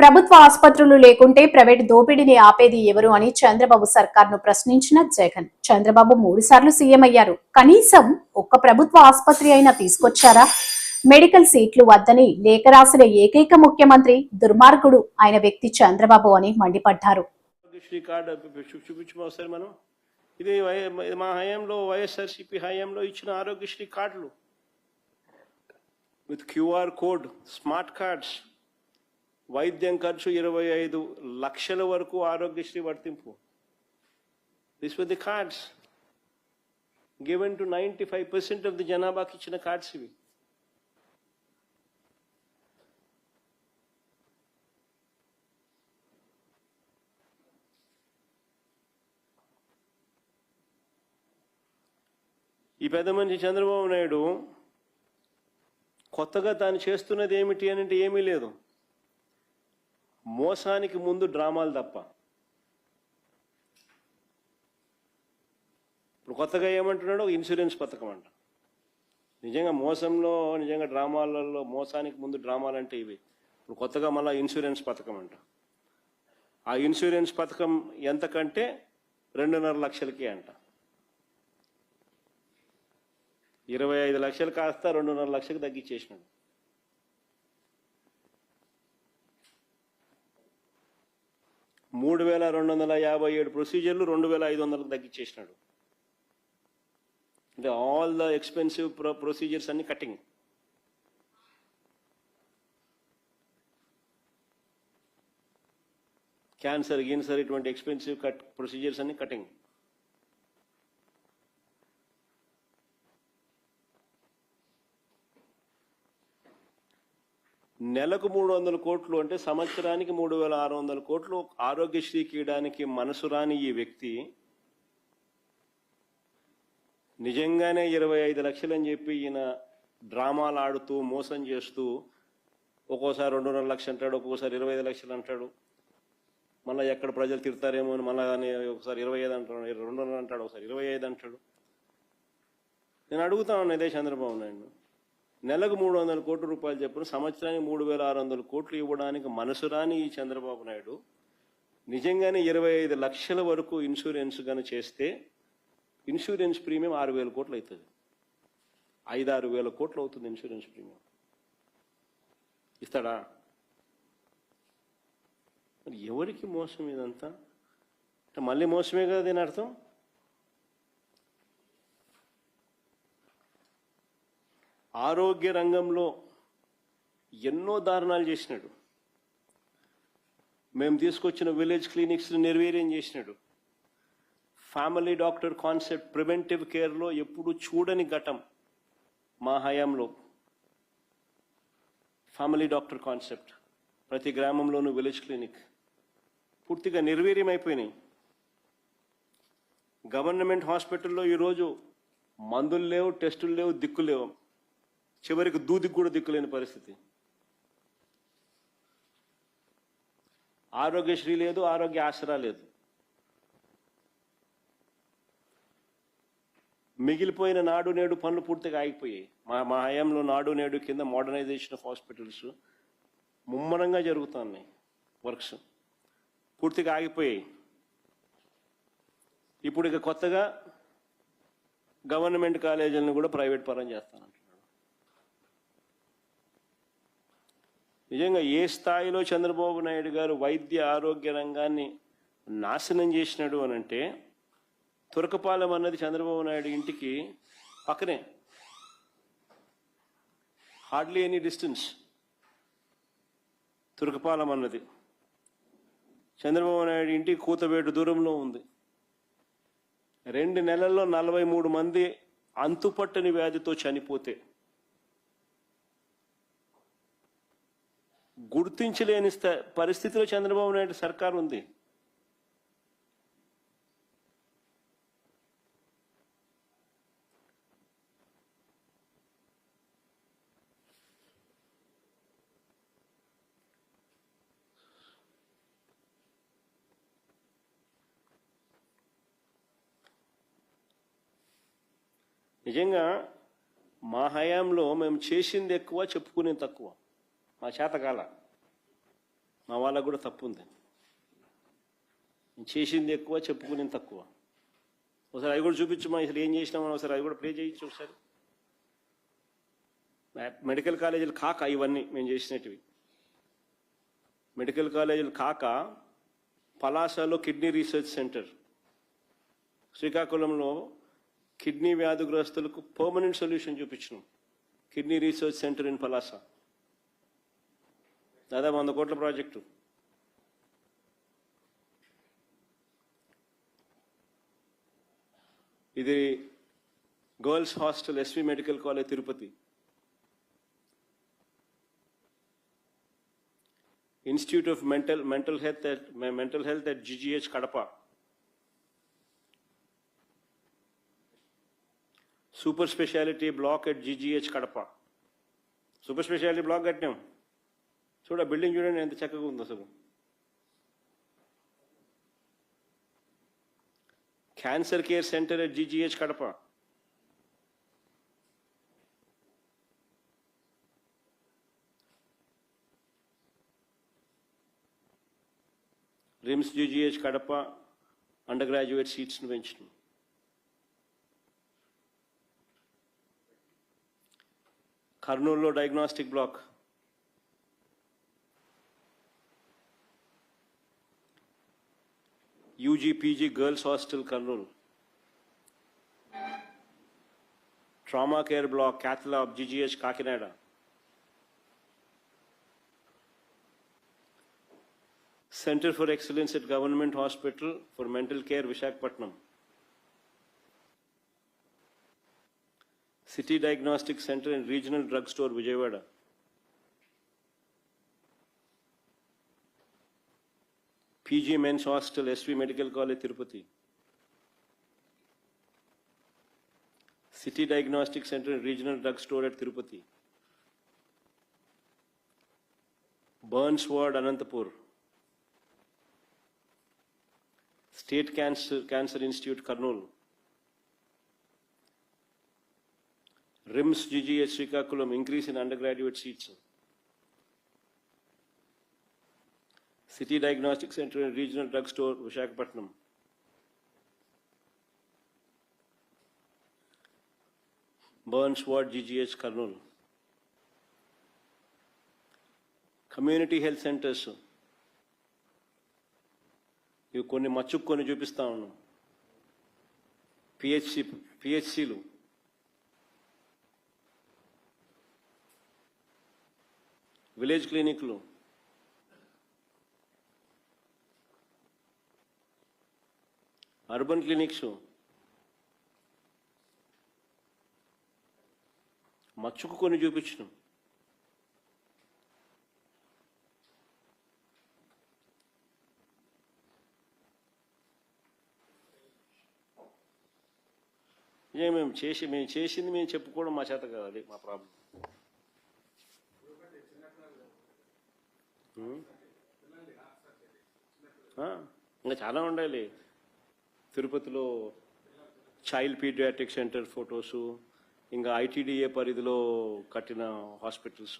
ప్రభుత్వ ఆసుపత్రులు లేకుంటే ప్రైవేట్ దోపిడీని ఆపేది ఎవరు అని చంద్రబాబు సర్కార్ను ప్రశ్నించిన జగన్ చంద్రబాబు మూడుసార్లు సీఎం అయ్యారు కనీసం ఒక్క ప్రభుత్వ ఆసుపత్రి అయినా తీసుకొచ్చారా మెడికల్ సీట్లు వద్దని లేఖ రాసిన ఏకైక ముఖ్యమంత్రి దుర్మార్గుడు ఆయన వ్యక్తి చంద్రబాబు అని మండిపడ్డారు ఇది మా హయాంలో వైఎస్ఆర్సీపీ హయాంలో ఇచ్చిన ఆరోగ్యశ్రీ కార్డులు with QR code smart cards వైద్యం ఖర్చు ఇరవై ఐదు లక్షల వరకు Aarogyasri వర్తింపు. This with the cards given to ninety five percent of the జనాభాకి ఇచ్చిన కార్డ్స్ ఇవి. ఈ పెద్ద మనిషి చంద్రబాబు నాయుడు కొత్తగా తాను చేస్తున్నది ఏమిటి అని అంటే ఏమీ లేదు. మోసానికి ముందు డ్రామాలు తప్ప. ఇప్పుడు కొత్తగా ఏమంటున్నాడు ఇన్సూరెన్స్ పథకం అంట. నిజంగా మోసంలో నిజంగా డ్రామాలలో మోసానికి ముందు డ్రామాలు అంటే ఇవి. ఇప్పుడు కొత్తగా మళ్ళీ ఇన్సూరెన్స్ పథకం అంట. ఆ ఇన్సూరెన్స్ పథకం ఎంతకంటే రెండున్నర లక్షలకి అంట. ఇరవై ఐదు లక్షలు కాస్త రెండున్నర లక్షలకు తగ్గించేసినాడు. మూడు వేల రెండు వందల యాభై ఏడు ప్రొసీజర్లు రెండు వేల ఐదు వందలకు తగ్గించేసినాడు. అంటే ఆల్ ద ఎక్స్పెన్సివ్ ప్రొసీజర్స్ అన్ని కటింగ్ క్యాన్సర్ గీన్సర్ ఇటువంటి ఎక్స్పెన్సివ్ కట్ ప్రొసీజర్స్ అన్ని కటింగ్ నెలకు మూడు వందల కోట్లు అంటే సంవత్సరానికి మూడు వేల ఆరు వందల కోట్లు ఆరోగ్యశ్రీకి ఇవ్వడానికి మనసు రాని ఈ వ్యక్తి నిజంగానే ఇరవై ఐదు లక్షలు అని చెప్పి ఈయన డ్రామాలు ఆడుతూ మోసం చేస్తూ ఒక్కోసారి రెండున్నర లక్షలు అంటాడు ఒక్కోసారి ఇరవై ఐదు లక్షలు అంటాడు. మళ్ళీ ఎక్కడ ప్రజలు తిడతారేమో అని మళ్ళీ ఒకసారి ఇరవై ఐదు అంటాడు రెండున్నర అంటాడు ఒకసారి ఇరవై ఐదు అంటాడు. నేను అడుగుతాను ఇదే చంద్రబాబు నాయుడు. నెలకు మూడు వందల కోట్ల రూపాయలు చెప్పిన సంవత్సరానికి మూడు వేల ఆరు వందల కోట్లు ఇవ్వడానికి మనసురాని ఈ చంద్రబాబు నాయుడు నిజంగానే ఇరవై ఐదు లక్షల వరకు ఇన్సూరెన్స్ గాని చేస్తే ఇన్సూరెన్స్ ప్రీమియం ఆరు వేల కోట్లు అవుతుంది. ఐదు ఆరు వేల కోట్లు అవుతుంది ఇన్సూరెన్స్ ప్రీమియం. ఇస్తాడా? మరి ఎవరికి మోసం ఇదంతా? అంటే మళ్ళీ మోసమే కదా దీని అర్థం? ఆరోగ్య రంగంలో ఎన్నో దారుణాలు చేసినాడు. మేము తీసుకొచ్చిన విలేజ్ క్లినిక్స్ నిర్వీర్యం చేసినాడు. ఫ్యామిలీ డాక్టర్ కాన్సెప్ట్ ప్రివెంటివ్ కేర్లో ఎప్పుడు చూడని ఘటం మా హయాంలో. ఫ్యామిలీ డాక్టర్ కాన్సెప్ట్ ప్రతి గ్రామంలోనూ విలేజ్ క్లినిక్. పూర్తిగా నిర్వీర్యం అయిపోయినాయి. గవర్నమెంట్ హాస్పిటల్లో ఈరోజు మందులు లేవు టెస్టులు లేవు దిక్కు లేవు. చివరికి దూదికి కూడా దిక్కులేని పరిస్థితి. ఆరోగ్యశ్రీ లేదు ఆరోగ్య ఆసరా లేదు. మిగిలిపోయిన నాడు నేడు పనులు పూర్తిగా ఆగిపోయాయి. మా మా హయాంలో నాడు నేడు కింద మోడర్నైజేషన్ ఆఫ్ హాస్పిటల్స్ ముమ్మరంగా జరుగుతున్నాయి వర్క్స్ పూర్తిగా ఆగిపోయాయి. ఇప్పుడు ఇక కొత్తగా గవర్నమెంట్ కాలేజీలను కూడా ప్రైవేట్ పరం చేస్తానంట నిజంగా ఏ స్థాయిలో చంద్రబాబు నాయుడు గారు వైద్య ఆరోగ్య రంగాన్ని నాశనం చేసినాడు అని అంటే తురకపాలెం అన్నది చంద్రబాబు నాయుడు ఇంటికి పక్కనే. Hardly any distance. తురకపాలెం అన్నది. చంద్రబాబు నాయుడు ఇంటికి కూతవేటు దూరంలో ఉంది. రెండు నెలల్లో నలభై మూడు మంది అంతుపట్టని వ్యాధితో చనిపోతే గుర్తించలేని స్థ- పరిస్థితిలో చంద్రబాబు నాయుడు సర్కార్ ఉంది. నిజంగా మా హయాంలో మేము చేసింది ఎక్కువ చెప్పుకునేది తక్కువ. మా చేతకాల మా వాళ్ళకు కూడా తప్పు ఉంది నేను చేసింది ఎక్కువ చెప్పుకునేది తక్కువ. ఒకసారి అది కూడా చూపించమా? అసలు ఏం చేసినామని ఒకసారి అవి కూడా ప్లే చేయొచ్చు ఒకసారి. మెడికల్ కాలేజీలు కాక ఇవన్నీ మేము చేసినటివి. మెడికల్ కాలేజీలు కాక పలాసలో కిడ్నీ రీసెర్చ్ సెంటర్. శ్రీకాకుళంలో కిడ్నీ వ్యాధిగ్రస్తులకు permanent solution చూపించినాం. Kidney research centre in Palasa. దాదాపు వంద కోట్ల ప్రాజెక్టు. ఇది girls hostel SV medical college Tirupati. Institute of mental mental health mental health at GGH Kadapa. Super speciality block at GGH Kadapa. Super speciality block కట్టినాం. చూడ building చూడండి ఎంత చక్కగా ఉందో అసలు. Cancer care centre at GGH Kadapa. RIMS GGH Kadapa undergraduate సీట్స్ను పెంచడం కర్నూలులో diagnostic block UG PG girls hostel Kurnool trauma care block cath lab GGH Kakinada centre for excellence at government hospital for mental care Visakhapatnam city diagnostic centre and regional drug store Vijayawada PG Men's Hostel, SV Medical College, Tirupati. City Diagnostic Center and Regional Drug Store at Tirupati. Burns Ward, Anantapur. State Cancer, Cancer Institute, Karnool. RIMS GGH Srikakulam, increase in undergraduate seats. City diagnostic centre and regional drug store Visakhapatnam burns ward GGH Kurnool community health centres ఇవి కొన్ని మచ్చుకొని కొన్ని చూపిస్తా ఉన్నాం PHC పిహెచ్సిలు village క్లినిక్లు urban clinics. మచ్చుకు కొన్ని చూపించడం ఏ మేము చేసి మేము చేసింది మేము చెప్పుకోవడం మా చేత కాదు అది మా ప్రాబ్లం. ఇంకా చాలా ఉండాలి. తిరుపతిలో చైల్డ్ పీడియాటిక్ సెంటర్ ఫొటోసు ఇంకా ఐటీడీఏ పరిధిలో కట్టిన హాస్పిటల్స్